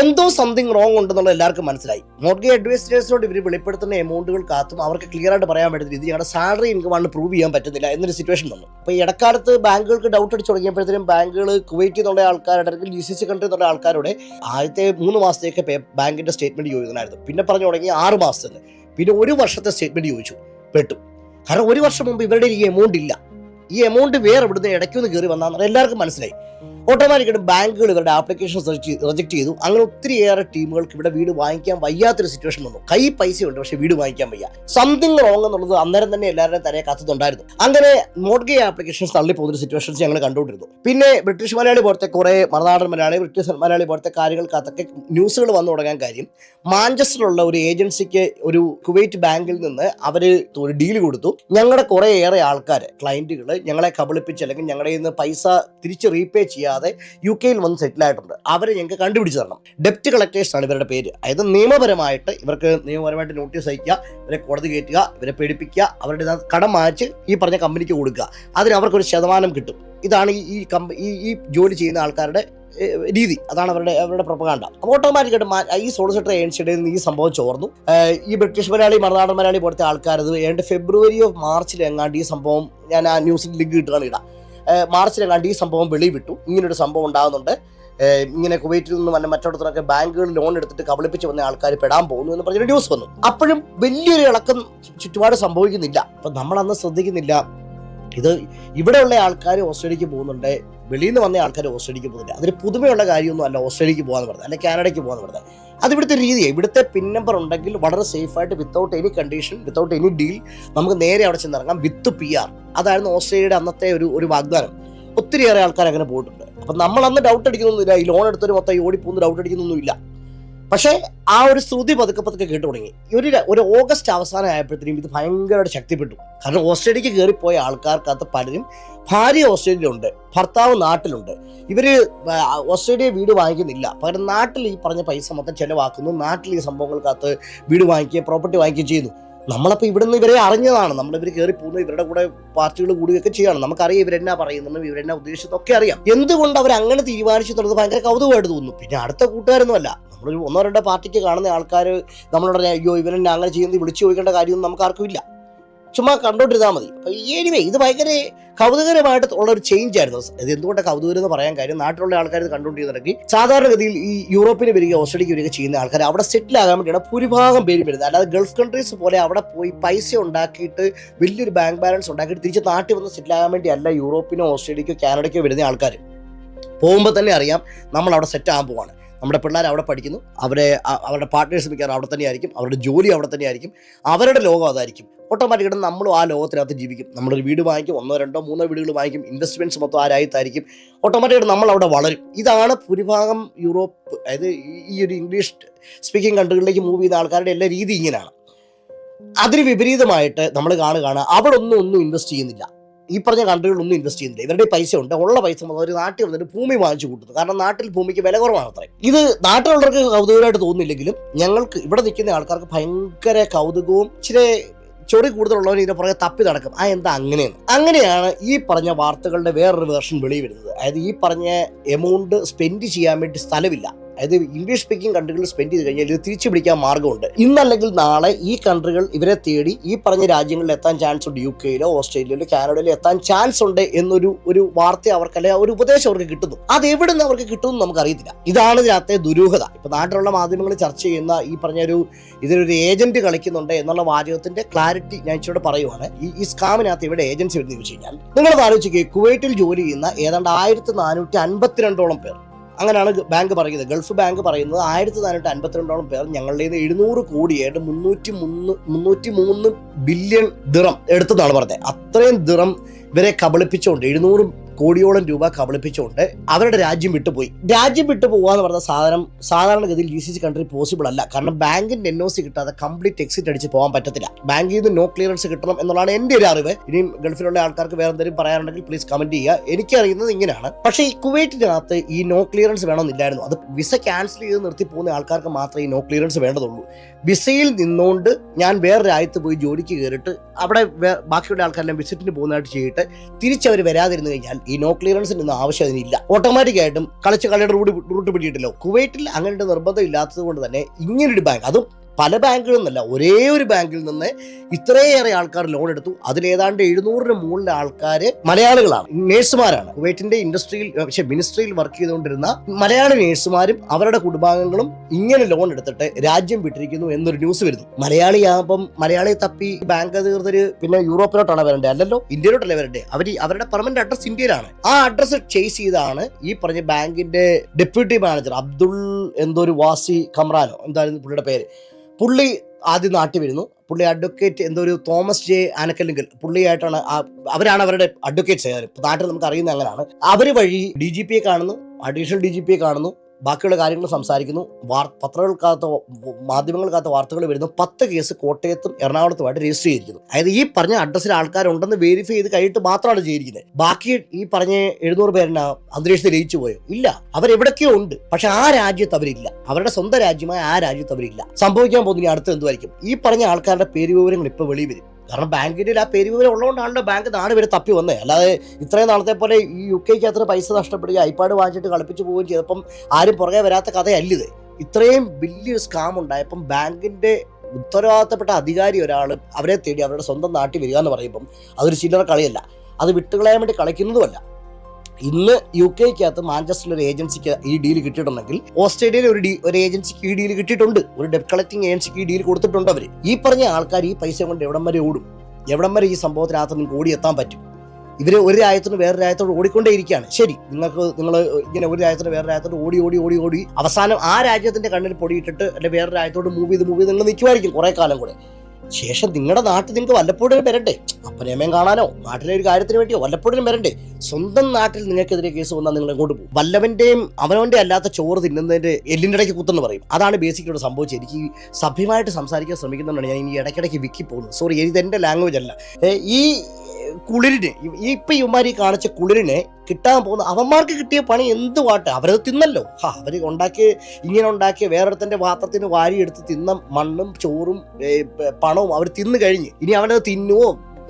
എന്തോ സംതിങ് റോങ് ഉണ്ടെന്നുള്ള എല്ലാവർക്കും മനസ്സിലായി. മോർഗേജ് അഡ്വൈസേഴ്സിനോട് ഇവർ വെളിപ്പെടുത്തുന്ന എമൗണ്ടുകൾ കാത്തും അവർക്ക് ക്ലിയർ ആയിട്ട് പറയാൻ പറ്റുന്നില്ല ഇത് ഞങ്ങളുടെ സാലറി ഇൻകം ആണ് പ്രൂവ് ചെയ്യാൻ പറ്റുന്നില്ല എന്നൊരു സിറ്റുവേഷൻ വന്നു. അപ്പോൾ ഈ ഇടക്കാലത്ത് ബാങ്കുകൾക്ക് ഡൗട്ട് അടിച്ച് തുടങ്ങിയപ്പോഴത്തേനും ബാങ്കുകൾ കുവൈറ്റിൽ നിന്നുള്ള ആൾക്കാരുടെ അല്ലെങ്കിൽ ജി സി സി കൺട്രി എന്നുള്ള ആൾക്കാരുടെ ആദ്യത്തെ മൂന്ന് മാസത്തേക്ക് ബാങ്കിന്റെ ബാങ്കിന്റെ സ്റ്റേറ്റ്മെന്റ് ചോദിക്കണമായിരുന്നു പിന്നെ പറഞ്ഞു തുടങ്ങി ആറ് മാസത്തിന്. പിന്നെ ഒരു വർഷത്തെ സ്റ്റേറ്റ്മെന്റ് ചോദിച്ചു. പെട്ടു. കാരണം ഒരു വർഷം മുമ്പ് ഇവരുടെ ഈ എമൗണ്ട് ഇല്ല. ഈ എമൗണ്ട് വേറെ ഇവിടുന്ന് ഇടയ്ക്കൊന്ന് കയറി വന്നാൽ എല്ലാവർക്കും മനസ്സിലായി. ഓട്ടോമാറ്റിക്കായിട്ട് ബാങ്കുകൾ ഇവരുടെ ആപ്ലിക്കേഷൻ റിജക്ട് ചെയ്തു. അങ്ങനെ ഒത്തിരിയേറെ ടീമുകൾക്ക് ഇവിടെ വീട് വാങ്ങിക്കാൻ വയ്യാത്തൊരു സിറ്റുവേഷൻ വന്നു. കൈ പൈസയുണ്ട് പക്ഷേ വീട് വാങ്ങിക്കാൻ വയ്യ. സംതിങ് റോങ് എന്നുള്ളത് അന്നേരം തന്നെ എല്ലാവരുടെയും തലയെ കത്തുന്നുണ്ടായിരുന്നു. അങ്ങനെ മോഡ്ഗേ ആപ്ലിക്കേഷൻസ് തള്ളി പോകുന്ന സിറ്റുവേഷൻസ് ഞങ്ങൾ കണ്ടുകൊണ്ടിരുന്നു. പിന്നെ ബ്രിട്ടീഷ് മലയാളി പോലത്തെ കുറേ മറുനാടൻ മലയാളി ബ്രിട്ടീഷ് മലയാളി പോലത്തെ കാര്യങ്ങൾക്കകത്തൊക്കെ ന്യൂസുകൾ വന്നു തുടങ്ങാൻ കാര്യം മാഞ്ചസ്റ്ററിലുള്ള ഒരു ഏജൻസിക്ക് ഒരു കുവൈറ്റ് ബാങ്കിൽ നിന്ന് അവർ ഒരു ഡീൽ കൊടുത്തു. ഞങ്ങളുടെ കുറേ ഏറെ ആൾക്കാർ ക്ലയന്റുകൾ ഞങ്ങളെ കബളിപ്പിച്ച് അല്ലെങ്കിൽ ഞങ്ങളുടെ നിന്ന് പൈസ തിരിച്ച് റീപേ ചെയ്യാതെ യു കെയിൽ വന്ന് സെറ്റിൽ ആയിട്ടുണ്ട്. അവരെ ഞങ്ങൾക്ക് കണ്ടുപിടിച്ച് തരണം. ഡെപ്റ്റ് കളക്ടേഴ്സ് ആണ് ഇവരുടെ പേര്. അതായത് നിയമപരമായിട്ട് ഇവർക്ക് നിയമപരമായിട്ട് നോട്ടീസ് അയക്കുക ഇവരെ കോടതി കയറ്റുക ഇവരെ പേടിപ്പിക്കുക അവരുടെ കടം മാച്ച് ഈ പറഞ്ഞ കമ്പനിക്ക് കൊടുക്കുക. അതിന് അവർക്കൊരു ശതമാനം കിട്ടും. ഇതാണ് ഈ- കമ്പ ഈ ഈ ജോലി ചെയ്യുന്ന ആൾക്കാരുടെ രീതി. അതാണ് അവരുടെ അവരുടെ പ്രൊപ്പകാണ്ട അപ്പോൾ ഓട്ടോമാറ്റിക്കായിട്ട് ഈ സോളിസിറ്റർ ഏജൻസിയുടെ നിന്ന് ഈ സംഭവം ചോർന്നു. ഈ ബ്രിട്ടീഷ് മലയാളി മറുനാടൻ മലയാളി പോലത്തെ ആൾക്കാർ അത് ഏണ്ട് ഫെബ്രുവരിയോ ഓഫ് മാർച്ചിൽ എങ്ങാണ്ട് ഈ സംഭവം ഞാൻ ആ ന്യൂസിൽ ലിങ്ക് കിട്ടുകയാണ് ഇടാം. എങ്ങാണ്ട് ഈ സംഭവം വെളിവിട്ടു. ഇങ്ങനൊരു സംഭവം ഉണ്ടാകുന്നുണ്ട്. ഇങ്ങനെ കുവൈറ്റിൽ നിന്ന് വന്ന മറ്റിടത്തുനിന്നൊക്കെ ബാങ്കുകൾ ലോൺ എടുത്തിട്ട് കബളിപ്പിച്ച് വന്ന ആൾക്കാർ പെടാൻ പോകുന്നു എന്ന് പറഞ്ഞൊരു ന്യൂസ് വന്നു. അപ്പോഴും വലിയൊരു ഇളക്കം ചുറ്റുപാട് സംഭവിക്കുന്നില്ല. അപ്പം നമ്മളന്ന് ശ്രദ്ധിക്കുന്നില്ല. ഇത് ഇവിടെയുള്ള ആൾക്കാർ ഓസ്ട്രേലിയക്ക് പോകുന്നുണ്ട്. വെളിയിൽ നിന്ന് വന്ന ആൾക്കാർ ഓസ്ട്രേലിയക്ക് പോകുന്നില്ല. അതിന് പുതുമയുള്ള കാര്യമൊന്നും അല്ല ഓസ്ട്രേലിയക്ക് പോകാന്ന് പറഞ്ഞത് അല്ലെങ്കിൽ കാനഡയ്ക്ക് പോകാന്ന് പറഞ്ഞത്. അത് ഇവിടുത്തെ രീതിയാണ് ഇവിടുത്തെ പിൻ നമ്പർ ഉണ്ടെങ്കിൽ വളരെ സേഫായിട്ട് without any condition without any deal നമുക്ക് നേരെ അവിടെ ചെന്നിറങ്ങാം വിത്ത് പി ആർ അതായിരുന്നു ഓസ്ട്രേലിയയുടെ അന്നത്തെ ഒരു ഒരു വാഗ്ദാനം. ഒത്തിരിയേറെ ആൾക്കാർ അങ്ങനെ പോയിട്ടുണ്ട്. അപ്പം നമ്മൾ അന്ന് ഡൗട്ട് അടിക്കുന്നൊന്നുമില്ല. ഈ ലോൺ എടുത്തൊരു മൊത്തം ഈ ഓടിപ്പോന്ന് ഡൗട്ട് അടിക്കുന്നൊന്നുമില്ല. പക്ഷേ ആ ഒരു ശ്രുതി പതുക്കെ പതുക്കെ കേട്ടു തുടങ്ങി. ഒരു ഒരു ഓഗസ്റ്റ് അവസാനം ആയപ്പോഴത്തേക്കും ഇത് ഭയങ്കരമായിട്ട് ശക്തിപ്പെട്ടു. കാരണം ഓസ്ട്രേലിയക്ക് കയറിപ്പോയ ആൾക്കാർക്കകത്ത് പലരും ഭാര്യ ഓസ്ട്രേലിയയിലുണ്ട് ഭർത്താവ് നാട്ടിലുണ്ട്. ഇവർ ഓസ്ട്രേലിയ വീട് വാങ്ങിക്കുന്നില്ല. പകരം നാട്ടിൽ ഈ പറഞ്ഞ പൈസ മൊത്തം ചിലവാക്കുന്നു. നാട്ടിൽ ഈ സംഭവങ്ങൾക്കകത്ത് വീട് വാങ്ങിക്കുകയും പ്രോപ്പർട്ടി വാങ്ങിക്കുകയും ചെയ്യുന്നു. നമ്മളപ്പോൾ ഇവിടെ നിന്ന് ഇവരെ അറിഞ്ഞതാണ്. നമ്മളിവർ കയറി പോകുന്നു ഇവരുടെ കൂടെ പാർട്ടികൾ കൂടുകയൊക്കെ ചെയ്യണം. നമുക്കറിയാം ഇവരെന്നാ പറയുന്നത് ഇവരെന്നാ ഉദ്ദേശിച്ചതൊക്കെ അറിയാം. എന്തുകൊണ്ട് അവർ അങ്ങനെ തീരുമാനിച്ചു എന്നുള്ളത് ഭയങ്കര കൗതുകമായിട്ട് തോന്നുന്നു. പിന്നെ അടുത്ത കൂട്ടുകാരൊന്നുമല്ല. നമ്മളൊരു ഒന്നോ രണ്ടോ പാർട്ടിക്ക് കാണുന്ന ആൾക്കാർ നമ്മളോട് അയ്യോ ഇവരെന്നെ അങ്ങനെ ചെയ്യുന്നത്? വിളിച്ചു ചോദിക്കേണ്ട കാര്യമൊന്നും നമുക്ക് ആർക്കും ഇല്ല. ചുമ്മാ കണ്ടോണ്ടിരുന്നാൽ മതി. എനിവേ ഇത് ഭയങ്കര കൗതുകരമായിട്ട് ഉള്ള ഒരു ചേഞ്ച് ആയിരുന്നു. ഇത് എന്തുകൊണ്ട് കൗതുകരം എന്ന് പറയാൻ കാര്യം നാട്ടിലുള്ള ആൾക്കാർ ഇത് കണ്ടുകൊണ്ടിരുന്നെങ്കിൽ സാധാരണഗതിയിൽ ഈ യൂറോപ്പിന് വരിക ഓസ്ട്രേലിയക്ക് വരിക ചെയ്യുന്ന ആൾക്കാർ അവിടെ സെറ്റിൽ ആകാൻ വേണ്ടിയാണ് ഭൂരിഭാഗം പേരും വരുന്നത്. അല്ലാതെ ഗൾഫ് കൺട്രീസ് പോലെ അവിടെ പോയി പൈസ ഉണ്ടാക്കിയിട്ട് വലിയൊരു ബാങ്ക് ബാലൻസ് ഉണ്ടാക്കിയിട്ട് തിരിച്ച് നാട്ടിൽ വന്ന് സെറ്റിൽ ആകാൻ വേണ്ടി അല്ല യൂറോപ്പിനോ ഓസ്ട്രേലിയക്കോ കാനഡയ്ക്കോ വരുന്ന ആൾക്കാർ പോകുമ്പോൾ തന്നെ അറിയാം നമ്മൾ അവിടെ സെറ്റ് ആകാൻ പോവാണ്. നമ്മുടെ പിള്ളേർ അവിടെ പഠിക്കുന്നു. അവരെ അവരുടെ പാർട്ട്നേഴ്സ് മിക്കവാറും അവിടെ തന്നെ ആയിരിക്കും അവരുടെ ജോലി അവിടെ തന്നെ ആയിരിക്കും അവരുടെ ലോകം അതായിരിക്കും. ഓട്ടോമാറ്റിക്കായിട്ട് നമ്മളും ആ ലോകത്തിനകത്ത് ജീവിക്കും. നമ്മളൊരു വീട് വാങ്ങിക്കും ഒന്നോ രണ്ടോ മൂന്നോ വീടുകൾ വാങ്ങിക്കും ഇൻവെസ്റ്റ്മെന്റ്സ് മൊത്തം ആ രാജ്യത്തായിരിക്കും ഓട്ടോമാറ്റിക്കായിട്ട് നമ്മൾ അവിടെ വളരും. ഇതാണ് ഭൂരിഭാഗം യൂറോപ്പ് അതായത് ഈ- ഈ ഒരു ഇംഗ്ലീഷ് സ്പീക്കിംഗ് കൺട്രികളിലേക്ക് മൂവ് ചെയ്യുന്ന ആൾക്കാരുടെ എല്ലാ രീതി ഇങ്ങനെയാണ്. അതിന് വിപരീതമായിട്ട് നമ്മൾ കാണുകയാണ് അവിടെ ഒന്നും ഒന്നും ഇൻവെസ്റ്റ് ചെയ്യുന്നില്ല. ഈ പറഞ്ഞ കൺട്രികളൊന്നും ഇൻവെസ്റ്റ് ചെയ്യുന്നില്ല. ഇവരുടെ പൈസ ഉണ്ട്. ഉള്ള പൈസ അവർ നാട്ടിൽ വന്നിട്ട് ഭൂമി വാങ്ങിച്ചു കൂട്ടുന്നു കാരണം നാട്ടിൽ ഭൂമിക്ക് വില കുറവാണ് അത്രയും ഇത് നാട്ടിലുള്ളവർക്ക് കൗതുകമായിട്ട് തോന്നുന്നില്ലെങ്കിലും ഞങ്ങൾക്ക് ഇവിടെ നിൽക്കുന്ന ആൾക്കാർക്ക് ഭയങ്കര കൗതുകവും ഇച്ചിരി ചൊറി കൂടുതലുള്ളവർ ഇതിനെ പുറകെ തപ്പി നടക്കും. ആ എന്താ അങ്ങനെയാണ് അങ്ങനെയാണ് ഈ പറഞ്ഞ വാർത്തകളുടെ വേറൊരു വേർഷൻ വെളിയിൽ വരുന്നത്. അതായത് ഈ പറഞ്ഞ എമൗണ്ട് സ്പെൻഡ് ചെയ്യാൻ വേണ്ടി സ്ഥലമില്ല. അതായത് ഇംഗ്ലീഷ് സ്പീക്കിംഗ് കൺട്രികളിൽ സ്പെൻഡ് ചെയ്ത് കഴിഞ്ഞാൽ ഇത് തിരിച്ചു പിടിക്കാൻ മാർഗമുണ്ട്. ഇന്നല്ലെങ്കിൽ നാളെ ഈ കൺട്രികൾ ഇവരെ തേടി ഈ പറഞ്ഞ രാജ്യങ്ങളിൽ എത്താൻ ചാൻസ് ഉണ്ട്. യു കെയിലോ ഓസ്ട്രേലിയയിലോ കാനഡയിലോ എത്താൻ ചാൻസ് ഉണ്ട് എന്നൊരു ഒരു വാർത്ത അവർക്ക് അല്ലെങ്കിൽ ഒരു ഉപദേശം അവർക്ക് കിട്ടുന്നു. അത് എവിടെ നിന്ന് അവർക്ക് കിട്ടുമെന്ന് നമുക്കറിയത്തില്ല. ഇതാണ് ഇതിനകത്തെ ദുരൂഹത. ഇപ്പൊ നാട്ടിലുള്ള മാധ്യമങ്ങൾ ചർച്ച ചെയ്യുന്ന ഈ പറഞ്ഞ ഒരു ഇതിലൊരു ഏജന്റ് കളിക്കുന്നുണ്ട് എന്നുള്ള വാചകത്തിന്റെ ക്ലാരിറ്റി ഞാൻ ഇച്ചിരി പറയുവാണ്. ഈ ഈ സ്കാമിനകത്ത് ഇവിടെ ഏജൻസി വരുന്ന ചോദിച്ചു കഴിഞ്ഞാൽ നിങ്ങൾ ആലോചിക്കുക കുവൈറ്റിൽ ജോലി ചെയ്യുന്ന ഏതാണ്ട് ആയിരത്തി നാനൂറ്റി അൻപത്തിരണ്ടോളം പേർ. അങ്ങനെയാണ് ബാങ്ക് പറയുന്നത്. ഗൾഫ് ബാങ്ക് പറയുന്നത് ആയിരത്തി നാനൂറ്റി അൻപത്തിരണ്ടോളം പേർ ഞങ്ങളുടെ നിന്ന് എഴുന്നൂറ് കോടിയായിട്ട് മുന്നൂറ്റി മൂന്ന് മുന്നൂറ്റി മൂന്ന് ബില്യൺ ദിറം എടുത്തതാണ് പറഞ്ഞത്. അത്രയും ദിറം ഇവരെ കബളിപ്പിച്ചുകൊണ്ട് എഴുന്നൂറ് കോടിയോളം രൂപ കബളിപ്പിച്ചുകൊണ്ട് അവരുടെ രാജ്യം വിട്ടുപോയി. രാജ്യം വിട്ടു എന്ന് പറഞ്ഞ സാധനം സാധാരണഗതിയിൽ G C C country possible അല്ല. കാരണം ബാങ്കിന്റെ എൻ ഒ സി കിട്ടാതെ കംപ്ലീറ്റ് എക്സിറ്റ് അടിച്ച് പോകാൻ പറ്റത്തില്ല. ബാങ്കിൽ നിന്ന് നോ ക്ലിയറൻസ് കിട്ടണം എന്നുള്ളതാണ് എന്റെ ഒരു അറിവ്. ഇനിയും ഗൾഫിലുള്ള ആൾക്കാർക്ക് വേറെ എന്തെങ്കിലും പറയാനുണ്ടെങ്കിൽ പ്ലീസ് കമന്റ് ചെയ്യുക. എനിക്ക് അറിയുന്നത് ഇങ്ങനെയാണ്. പക്ഷേ ഈ കുവൈറ്റിനകത്ത് ഈ നോ ക്ലിയറൻസ് വേണമെന്നില്ലായിരുന്നു. അത് വിസ ക്യാൻസൽ ചെയ്ത് നിർത്തി പോകുന്ന ആൾക്കാർക്ക് മാത്രമേ ഈ നോ ക്ലിയറൻസ് വേണ്ടതുള്ളൂ. വിസയിൽ നിന്നുകൊണ്ട് ഞാൻ വേറെ രാജ്യത്ത് പോയി ജോലിക്ക് കയറിയിട്ട് അവിടെ ബാക്കിയുള്ള ആൾക്കാരെല്ലാം വിസിറ്റിന് പോകുന്നതായിട്ട് ചെയ്തിട്ട് തിരിച്ചവർ വരാതിരുന്നു കഴിഞ്ഞാൽ ഈ നോ ക്ലിയറൻസിന് ഒന്നും ആവശ്യം അതിനില്ല. ഓട്ടോമാറ്റിക്കായിട്ടും കളിച്ച് കളിയുടെ റൂട്ട് റൂട്ട് പിടിയിട്ടില്ല. കുവൈറ്റിൽ അങ്ങനെ ഒരു നിർബന്ധം ഇല്ലാത്തത് കൊണ്ട് തന്നെ ഇങ്ങനൊരു ബാങ്ക് അതും പല ബാങ്കുകളിൽ നിന്നല്ല ഒരേ ഒരു ബാങ്കിൽ നിന്ന് ഇത്രയേറെ ആൾക്കാർ ലോൺ എടുത്തു. അതിലേതാണ്ട് എഴുന്നൂറിന് മുകളിൽ ആൾക്കാർ മലയാളികളാണ്. നേഴ്സുമാരാണ്. കുവൈറ്റിന്റെ ഇൻഡസ്ട്രിയിൽ പക്ഷേ മിനിസ്ട്രിയിൽ വർക്ക് ചെയ്തുകൊണ്ടിരുന്ന മലയാളി നേഴ്സുമാരും അവരുടെ കുടുംബാംഗങ്ങളും ഇങ്ങനെ ലോൺ എടുത്തിട്ട് രാജ്യം വിട്ടിരിക്കുന്നു എന്നൊരു ന്യൂസ് വരുന്നു. മലയാളിയാകുമ്പം മലയാളിയെ തപ്പി ബാങ്ക് അധികൃതർ പിന്നെ യൂറോപ്പിലോട്ടാണ് വരേണ്ടത് അല്ലല്ലോ ഇന്ത്യയിലോട്ടല്ലേ വരണ്ടേ? അവർ അവരുടെ പെർമനന്റ് അഡ്രസ് ഇന്ത്യയിലാണ്. ആ അഡ്രസ് ചേസ് ചെയ്താണ് ഈ പറഞ്ഞ ബാങ്കിന്റെ ഡെപ്യൂട്ടി മാനേജർ അബ്ദുൾ എന്തോ ഒരു വാസി കമ്രാനോ. എന്തായിരുന്നു പുള്ളിയുടെ പേര്? പുള്ളി ആദ്യം നാട്ടിൽ വരുന്നു. പുള്ളി അഡ്വക്കേറ്റ് എന്തോ ഒരു തോമസ് ജെ ആനക്കല്ലെങ്കിൽ. പുള്ളിയായിട്ടാണ് അവരാണ് അവരുടെ അഡ്വക്കേറ്റ്സ് നാട്ടിൽ നമുക്ക് അറിയുന്ന അങ്ങനെയാണ്. അവർ വഴി ഡി ജി പിയെ കാണുന്നു. അഡീഷണൽ ഡി ജി പിയെ കാണുന്നു. ബാക്കിയുള്ള കാര്യങ്ങൾ സംസാരിക്കുന്നു. വാർ പത്രങ്ങൾക്കകത്ത് മാധ്യമങ്ങൾക്കകത്ത് വാർത്തകൾ വരുന്നു. പത്ത് കേസ് കോട്ടയത്തും എറണാകുളത്തുമായിട്ട് രജിസ്റ്റർ ചെയ്തിരിക്കുന്നു. അതായത് ഈ പറഞ്ഞ അഡ്രസ്സിൽ ആൾക്കാരുണ്ടെന്ന് വെരിഫൈ ചെയ്ത് കഴിഞ്ഞിട്ട് മാത്രമാണ് ചെയ്തിരിക്കുന്നത്. ബാക്കി ഈ പറഞ്ഞ എഴുന്നൂറ് പേരെന്നാ അന്തരീക്ഷത്തിൽ ലയിച്ചു പോയോ? ഇല്ല. അവരെവിടൊക്കെയോ ഉണ്ട്. പക്ഷെ ആ രാജ്യത്ത് അവരില്ല. അവരുടെ സ്വന്തം രാജ്യമായ ആ രാജ്യത്ത് അവരില്ല. സംഭവിക്കാൻ പോകുന്ന അടുത്ത് എന്തുമായിരിക്കും ഈ പറഞ്ഞ ആൾക്കാരുടെ പേര് വിവരങ്ങൾ ഇപ്പോൾ വെളി വരും. കാരണം ബാങ്കിന്റെ ആ പേര് വിവരം ഉള്ളതുകൊണ്ടാണല്ലോ ബാങ്ക് നാട് വരെ തപ്പി വന്നത് അല്ലാതെ ഇത്രയും നാളത്തെ പോലെ ഈ യു കെക്ക് അത്ര പൈസ നഷ്ടപ്പെടുകയും ഐപാഡ് വാങ്ങിച്ചിട്ട് കളിപ്പിച്ച് പോവുകയും ചെയ്തപ്പം ആരും പുറകെ വരാത്ത കഥയല്ലിത് ഇത്രയും വലിയൊരു സ്കാം ഉണ്ടായപ്പം ബാങ്കിന്റെ ഉത്തരവാദിത്തപ്പെട്ട അധികാരി ഒരാൾ അവരെ തേടി അവരുടെ സ്വന്തം നാട്ടിൽ വരിക എന്ന് പറയുമ്പം അതൊരു ചില്ലറ കളിയല്ല. അത് വിട്ടുകളയാൻ വേണ്ടി കളിക്കുന്നതുമല്ല. ഇന്ന് യു കെക്കകത്ത് മാഞ്ചസ്റ്റർ ഒരു ഏജൻസിക്ക് ഈ ഡീൽ കിട്ടിയിട്ടുണ്ടെങ്കിൽ ഓസ്ട്രേലിയയിൽ ഒരു ഡീ ഒരു ഏജൻസിക്ക് ഈ ഡീൽ കിട്ടിയിട്ടുണ്ട്. ഒരു ഡെറ്റ് കളക്ടിങ് ഏജൻസിക്ക് ഈ ഡീൽ കൊടുത്തിട്ടുണ്ട് അവർ ഈ പറഞ്ഞ ആൾക്കാർ ഈ പൈസ കൊണ്ട് എവിടം വരെ ഓടും? എവിടം വരെ ഈ സംഭവത്തിനകത്ത് നിങ്ങൾക്ക് ഓടിയെത്താൻ പറ്റും? ഇവർ ഒരു രാജ്യത്തിന് വേറെ രാജ്യത്തോട് ഓടിക്കൊണ്ടേ ഇരിക്കുകയാണ് ശരി നിങ്ങൾക്ക് നിങ്ങൾ ഇങ്ങനെ ഒരു രാജ്യത്തിന് വേറെ രാജ്യത്തോട് ഓടി ഓടി ഓടി ഓടി അവസാനം ആ രാജ്യത്തിന്റെ കണ്ണിൽ പൊടിയിട്ടിട്ട് അല്ലെ വേറെ രാജ്യത്തോട് മൂവ് ചെയ്ത് മൂവ് ചെയ്ത് നിങ്ങൾ നിൽക്കുമായിരിക്കും കുറെ കാലം കൂടെ. ശേഷം നിങ്ങളുടെ നാട്ടിൽ നിങ്ങൾക്ക് വല്ലപ്പോഴും വരണ്ടേ? അപ്പനേമയും കാണാനോ? നാട്ടിലെ ഒരു കാര്യത്തിന് വേണ്ടിയോ? വല്ലപ്പോഴും വരണ്ടേ? സ്വന്തം നാട്ടിൽ നിങ്ങൾക്കെതിരെ കേസ് വന്നാൽ നിങ്ങൾ എങ്ങോട്ട് പോകും? വല്ലവന്റെയും അവനവന്റെ അല്ലാത്ത ചോറ് തിന്നുന്നതിന്റെ എല്ലിന്റെ ഇടയ്ക്ക് കുത്തെന്ന് പറയും. അതാണ് ബേസിക്കോട് സംഭവിച്ചത്. എനിക്ക് സഭ്യമായിട്ട് സംസാരിക്കാൻ ശ്രമിക്കുന്നതുകൊണ്ടാണ് ഞാൻ ഇനി ഇടയ്ക്കിടയ്ക്ക് വിക്കി പോകുന്നത് സോറി ഇത് എന്റെ ലാംഗ്വേജ് അല്ല. ഈ കുളിരിന്. ഇപ്പൊ ഇവന്മാർ കാണിച്ച കുളിരിനെ കിട്ടാൻ പോകുന്ന അവന്മാർക്ക് കിട്ടിയ പണി എന്ത് വാട്ട് അവരത് തിന്നല്ലോ. ഹാ അവർ ഉണ്ടാക്കിയ ഇങ്ങനെ ഉണ്ടാക്കിയ വേറൊരുത്തന്റെ പാത്രത്തിന് വാരിയെടുത്ത് തിന്ന മണ്ണും ചോറും പണവും അവർ തിന്നു കഴിഞ്ഞ്. ഇനി അവനത് തിന്നുവോ?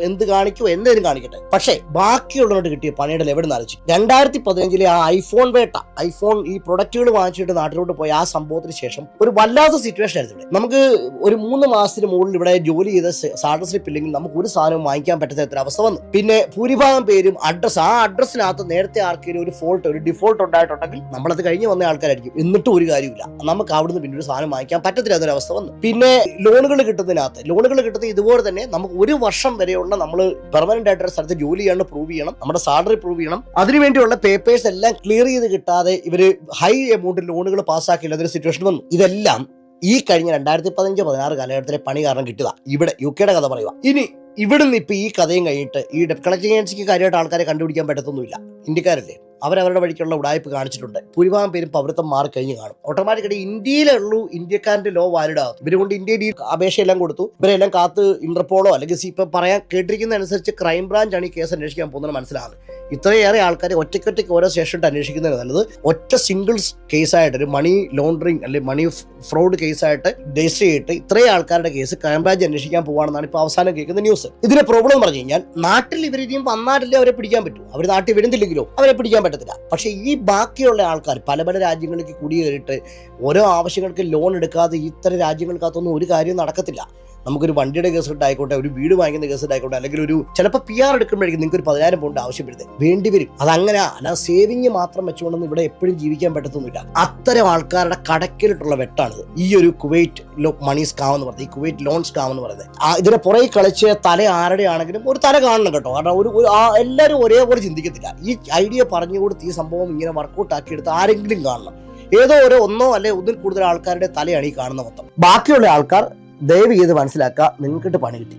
എന്ത് കാണിക്കോ എന്തേലും കാണിക്കട്ടെ. പക്ഷേ ബാക്കിയുള്ളവരോട് കിട്ടിയ പണിയുടെ ലെവൽ ആലോചിച്ചു. രണ്ടായിരത്തി പതിനഞ്ചിലെ ആ ഐഫോൺ വേട്ട ഐഫോൺ ഈ പ്രൊഡക്റ്റുകൾ വാങ്ങിച്ചിട്ട് നാട്ടിലോട്ട് പോയ ആ സംഭവത്തിന് ശേഷം ഒരു വല്ലാത്ത സിറ്റുവേഷൻ ആയിരുന്നു ഇവിടെ. നമുക്ക് ഒരു മൂന്ന് മാസത്തിന് മുകളിൽ ഇവിടെ ജോലി ചെയ്ത സാലറി ഇല്ലെങ്കിൽ നമുക്ക് ഒരു സാധനവും വാങ്ങിക്കാൻ പറ്റാത്ത അവസ്ഥ വന്നു. പിന്നെ ഭൂരിഭാഗം പേരും അഡ്രസ് ആ അഡ്രസ്സിനകത്ത് നേരത്തെ ആർക്കെങ്കിലും ഒരു ഫോൾട്ട് ഒരു ഡിഫോൾട്ട് ഉണ്ടായിട്ടുണ്ടെങ്കിൽ നമ്മളത് കഴിഞ്ഞ് വന്ന ആൾക്കാരായിരിക്കും. എന്നിട്ടും ഒരു കാര്യമില്ല നമുക്ക് അവിടുന്ന് പിന്നെ ഒരു സാധനം വാങ്ങിക്കാൻ പറ്റത്തില്ല എന്നൊരവസ്ഥ വന്നു. പിന്നെ ലോണുകൾ കിട്ടുന്നതിനകത്ത് ലോണുകൾ കിട്ടുന്നത് ഇതുപോലെ തന്നെ നമുക്ക് ഒരു വർഷം വരെയുള്ള നമ്മൾ പെർമനന്റ് ആയിട്ട് ഒരു സ്ഥലത്ത് ജോലി ചെയ്യണം പ്രൂവ് ചെയ്യണം നമ്മുടെ സാലറി പ്രൂവ് ചെയ്യണം. അതിനുവേണ്ടിയുള്ള പേപ്പേഴ്സ് എല്ലാം ക്ലിയർ ചെയ്ത് കിട്ടാതെ ഇവർ ഹൈ എമൗണ്ട് ലോണുകൾ പാസ്സാക്കിയില്ല ഒരു സിറ്റുവേഷൻ വന്നു. ഇതെല്ലാം ഈ കഴിഞ്ഞ രണ്ടായിരത്തി പതിനഞ്ച് പതിനാറ് കാലഘട്ടത്തിലെ പണി കാരണം കിട്ടുക ഇവിടെ യു കെയുടെ കഥ പറയുക ഇനി ഇവിടുന്ന് ഇപ്പൊ ഈ കഥയും കഴിഞ്ഞിട്ട് ഈ ഡെപ് കളക്ടിംഗ് ഏജൻസിക്ക് കാര്യമായിട്ട് ആൾക്കാരെ കണ്ടുപിടിക്കാൻ പറ്റത്തൊന്നുമില്ല. ഇന്ത്യക്കാരല്ലേ? അവരവരുടെ വഴിക്കുള്ള ഉടായ്പ കാണിച്ചിട്ടുണ്ട്. ഭൂരിഭാഗം പേരും പൗരത്വം മാറി കഴിഞ്ഞു കാണും. ഓട്ടോമാറ്റിക്കലി ഇന്ത്യയിലേ ഉള്ളൂ ഇന്ത്യക്കാരന്റെ ലോ വാലിഡ് ആകും ഇവരെ കൊണ്ട് ഇന്ത്യയിൽ ഈ അപേക്ഷയെല്ലാം കൊടുത്തു. ഇവരെല്ലാം കാത്ത് ഇന്റർപോളോ അല്ലെങ്കിൽ ഇപ്പൊ പറയാൻ കേട്ടിരിക്കുന്ന അനുസരിച്ച് ക്രൈം ബ്രാഞ്ചാണ് ഈ കേസ് അന്വേഷിക്കാൻ പോകുന്നത് മനസ്സിലാകുന്നത് ഇത്രയേറെ ആൾക്കാരെ ഒറ്റയ്ക്കൊറ്റയ്ക്ക് ഓരോ സ്റ്റേഷനിട്ട് അന്വേഷിക്കുന്നത് നല്ലത്. ഒറ്റ സിംഗിൾ കേസായിട്ട് ഒരു മണി ലോണ്ടറിങ് അല്ലെങ്കിൽ മണി ഫ്രോഡ് കേസായിട്ട് രജിസ്റ്റർ ചെയ്തിട്ട് ഇത്രയും ആൾക്കാരുടെ കേസ് ക്രൈംബ്രാഞ്ച് അന്വേഷിക്കാൻ പോവാണെന്നാണ് ഇപ്പോൾ അവസാനം കേൾക്കുന്ന ന്യൂസ്. ഇതിന്റെ പ്രോബ്ലം എന്ന് പറഞ്ഞു കഴിഞ്ഞാൽ നാട്ടിൽ ഇവർ ഇനിയും വന്നാലല്ലേ അവരെ പിടിക്കാൻ പറ്റൂ. അവർ നാട്ടിൽ വരുന്നില്ലെങ്കിലോ അവരെ പിടിക്കാൻ പറ്റത്തില്ല. പക്ഷേ ഈ ബാക്കിയുള്ള ആൾക്കാർ പല പല രാജ്യങ്ങളിലേക്ക് കുടിയേറിയിട്ട് ഓരോ ആവശ്യങ്ങൾക്ക് ലോൺ എടുക്കാതെ ഇത്തരം രാജ്യങ്ങൾക്കകത്തൊന്നും ഒരു കാര്യവും നടക്കത്തില്ല. നമുക്കൊരു വണ്ടിയുടെ കേസ് ആയിക്കോട്ടെ ഒരു വീട് വാങ്ങിക്കുന്ന കേസ് ആയിക്കോട്ടെ അല്ലെങ്കിൽ ഒരു ചിലപ്പോൾ പി ആർ എടുക്കുമ്പോഴേക്കും നിങ്ങൾക്ക് ഒരു പതിനായിരം പൗണ്ട് ആവശ്യപ്പെടുന്നത് വേണ്ടി വരും അതങ്ങനെ. അല്ല സേവിങ് മാത്രം വെച്ചുകൊണ്ടൊന്നും ഇവിടെ എപ്പോഴും ജീവിക്കാൻ പറ്റത്തൊന്നുമില്ല. അത്തരം ആൾക്കാരുടെ കടക്കിലിട്ടുള്ള വെട്ടാണിത്. ഈ ഒരു കുവൈറ്റ് ലോ മണി സ്കാം എന്ന് പറയുന്നത് ഈ കുവൈറ്റ് ലോൺ സ്കാം എന്ന് പറയുന്നത്. ഇതിനെ പുറകെ കളിച്ച് തല ആരുടെ ആണെങ്കിലും ഒരു തല കാണണം കേട്ടോ. കാരണം ഒരു ഒരു എല്ലാവരും ഒരേപോലെ ചിന്തിക്കത്തില്ല. ഈ ഐഡിയ പറഞ്ഞു കൊടുത്ത് ഈ സംഭവം ഇങ്ങനെ വർക്കൗട്ട് ആക്കിയെടുത്ത് ആരെങ്കിലും കാണണം. ഏതോ ഒരു ഒന്നോ അല്ലെ ഒന്നിൽ കൂടുതൽ ആൾക്കാരുടെ തലയാണ് ഈ കാണുന്ന മൊത്തം. ബാക്കിയുള്ള ആൾക്കാർ ദയവ് ചെയ്ത് മനസ്സിലാക്കുക നിങ്ങൾക്കിട്ട് പണി കിട്ടി.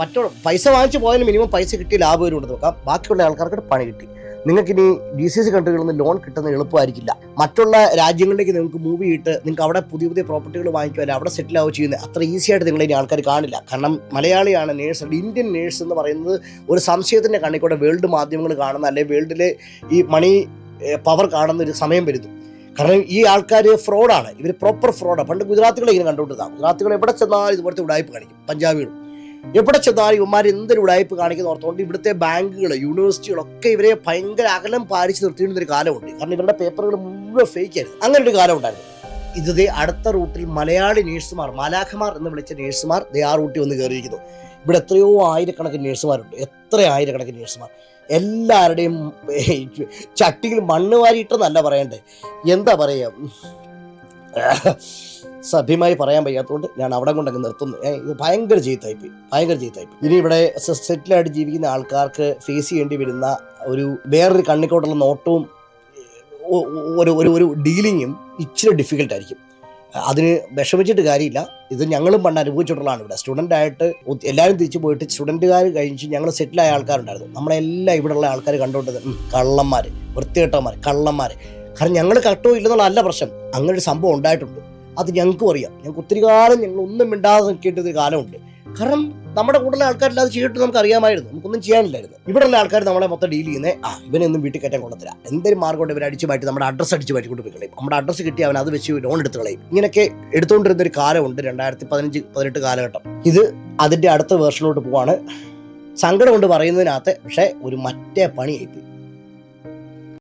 മറ്റുള്ള പൈസ വാങ്ങിച്ചു പോയാലും മിനിമം പൈസ കിട്ടി ലാഭം വരും കൊണ്ട് നോക്കാം. ബാക്കിയുള്ള ആൾക്കാർക്ക് പണി കിട്ടി. നിങ്ങൾക്ക് ഇനി ഡി സി സി കൺട്രികളിൽ നിന്ന് ലോൺ കിട്ടുന്ന എളുപ്പമായിരിക്കില്ല. മറ്റുള്ള രാജ്യങ്ങളിലേക്ക് നിങ്ങൾക്ക് മൂവ് ചെയ്തിട്ട് നിങ്ങൾക്ക് അവിടെ പുതിയ പുതിയ പ്രോപ്പർട്ടികൾ വാങ്ങിക്കുവാൻ അവിടെ സെറ്റിൽ ആവുക ചെയ്യുന്നത് അത്ര ഈസി ആയിട്ട് നിങ്ങളെ ഇനി ആൾക്കാർ കാണില്ല. കാരണം മലയാളിയാണ് നേഴ്സ് ഇന്ത്യൻ നേഴ്സ് എന്ന് പറയുന്നത് ഒരു സംശയത്തിന്റെ കണ്ണിക്കൂടെ വേൾഡ് മാധ്യമങ്ങൾ കാണുന്ന അല്ലെങ്കിൽ വേൾഡിലെ ഈ മണി പവർ കാണുന്ന ഒരു സമയം വരുന്നു. കാരണം ഈ ആൾക്കാർ ഫ്രോഡാണ്. ഇവർ പ്രോപ്പർ ഫ്രോഡാണ് പണ്ട് ഗുജറാത്തുകളെ ഇങ്ങനെ കണ്ടുകൊണ്ടിരുന്ന ഗുജറാത്തുകൾ എവിടെ ചെന്നാലും ഇതുപോലത്തെ ഉടായ്പ കാണിക്കും. പഞ്ചാബികളും. എവിടെ ചെന്നാലും ഇവന്മാർ എന്തൊരു ഉടായ്പ കാണിക്കുന്ന ഓർത്തുകൊണ്ട് ഇവിടുത്തെ ബാങ്കുകൾ യൂണിവേഴ്സിറ്റികളൊക്കെ ഇവരെ ഭയങ്കര അകലം പാലിച്ച് നിർത്തിയിരുന്ന ഒരു കാലമുണ്ട്. കാരണം ഇവരുടെ പേപ്പറുകൾ മുഴുവൻ ഫേക്ക് ആയിരുന്നു. അങ്ങനെ ഒരു കാലം ഉണ്ടായിരുന്നു. ഇത് ദേ അടുത്ത റൂട്ടിൽ മലയാളി നേഴ്സുമാർ മാലാഖമാർ എന്ന് വിളിച്ച നേഴ്സുമാർ ദേ ആ റൂട്ടിൽ വന്ന് കയറിയിരിക്കുന്നു ഇവിടെ എത്രയോ ആയിരക്കണക്കിന് നേഴ്സുമാരുണ്ട്. എത്ര ആയിരക്കണക്കിന് നേഴ്സുമാർ. എല്ലാവരുടെയും ചട്ടിയിൽ മണ്ണ് വാരിയിട്ടെന്നല്ല പറയണ്ടേ. എന്താ പറയുക സഭ്യമായി പറയാൻ വയ്യാത്തതുകൊണ്ട് ഞാൻ അവിടെ കൊണ്ടങ്ങ് നിർത്തുന്നു. ഇത് ഭയങ്കര ചെയ്ത്തായിപ്പോയി ഭയങ്കര ജീവിതമായിപ്പോയി ഇനി ഇവിടെ സെറ്റിലായിട്ട് ജീവിക്കുന്ന ആൾക്കാർക്ക് ഫേസ് ചെയ്യേണ്ടി വരുന്ന ഒരു വേറൊരു കണ്ണിക്കോട്ടുള്ള നോട്ടവും ഒരു ഒരു ഒരു ഡീലിങ്ങും ഇച്ചിരി ഡിഫിക്കൽട്ട് ആയിരിക്കും. അതിന് വിഷമിച്ചിട്ട് കാര്യമില്ല. ഇത് ഞങ്ങളും പണ്ട് അനുഭവിച്ചിട്ടുള്ളതാണ് ഇവിടെ. സ്റ്റുഡന്റ് ആയിട്ട് എല്ലാവരും തിരിച്ചു പോയിട്ട് സ്റ്റുഡന്റുകാർ കഴിഞ്ഞ് ഞങ്ങൾ സെറ്റിലായ ആൾക്കാരുണ്ടായിരുന്നു. നമ്മളെല്ലാം ഇവിടെയുള്ള ആൾക്കാർ കണ്ടുകൊണ്ടത് കള്ളന്മാർ വൃത്തികെട്ടന്മാർ കള്ളന്മാർ കാരണം ഞങ്ങൾ കട്ടോ ഇല്ലെന്നുള്ളതല്ല പ്രശ്നം. അങ്ങനെ ഒരു സംഭവം ഉണ്ടായിട്ടുണ്ട്. അത് ഞങ്ങൾക്കും അറിയാം. ഞങ്ങൾക്ക് ഒത്തിരി കാലം ഞങ്ങൾ ഒന്നും മിണ്ടാതെ നിൽക്കേണ്ട ഒരു കാലമുണ്ട്. കാരണം നമ്മുടെ കൂടുതൽ ആൾക്കാരില്ലാതെ ചെയ്തിട്ട് നമുക്ക് അറിയാമായിരുന്നു നമുക്കൊന്നും ചെയ്യാനില്ലായിരുന്നു. ഇവിടെയുള്ള ആൾക്കാർ നമ്മളെ മൊത്തം ഡീൽ ചെയ്യുന്നത് ആ ഇവനൊന്നും വീട്ടിൽ കയറ്റാൻ കൊള്ളത്തില്ല. എന്തെങ്കിലും മാർഗം കൊണ്ട് ഇവർ അടിച്ചു മാറ്റി നമ്മുടെ അഡ്രസ്സ് അടിച്ച് മാറ്റി കൊണ്ട് പോയി കളയും. നമ്മുടെ അഡ്രസ്സ് കിട്ടി അവൻ അത് വെച്ച് ലോൺ എടുത്ത് കളയും. ഇങ്ങനെയൊക്കെ എടുത്തുകൊണ്ടിരുന്ന ഒരു കാലമുണ്ട് രണ്ടായിരത്തി പതിനഞ്ച് പതിനെട്ട് കാലഘട്ടം. ഇത് അതിന്റെ അടുത്ത വേർഷനിലോട്ട് പോവാണ്. സങ്കടം കൊണ്ട് പറയുന്നതിനകത്ത് പക്ഷേ ഒരു മറ്റേ പണിയായിപ്പോയി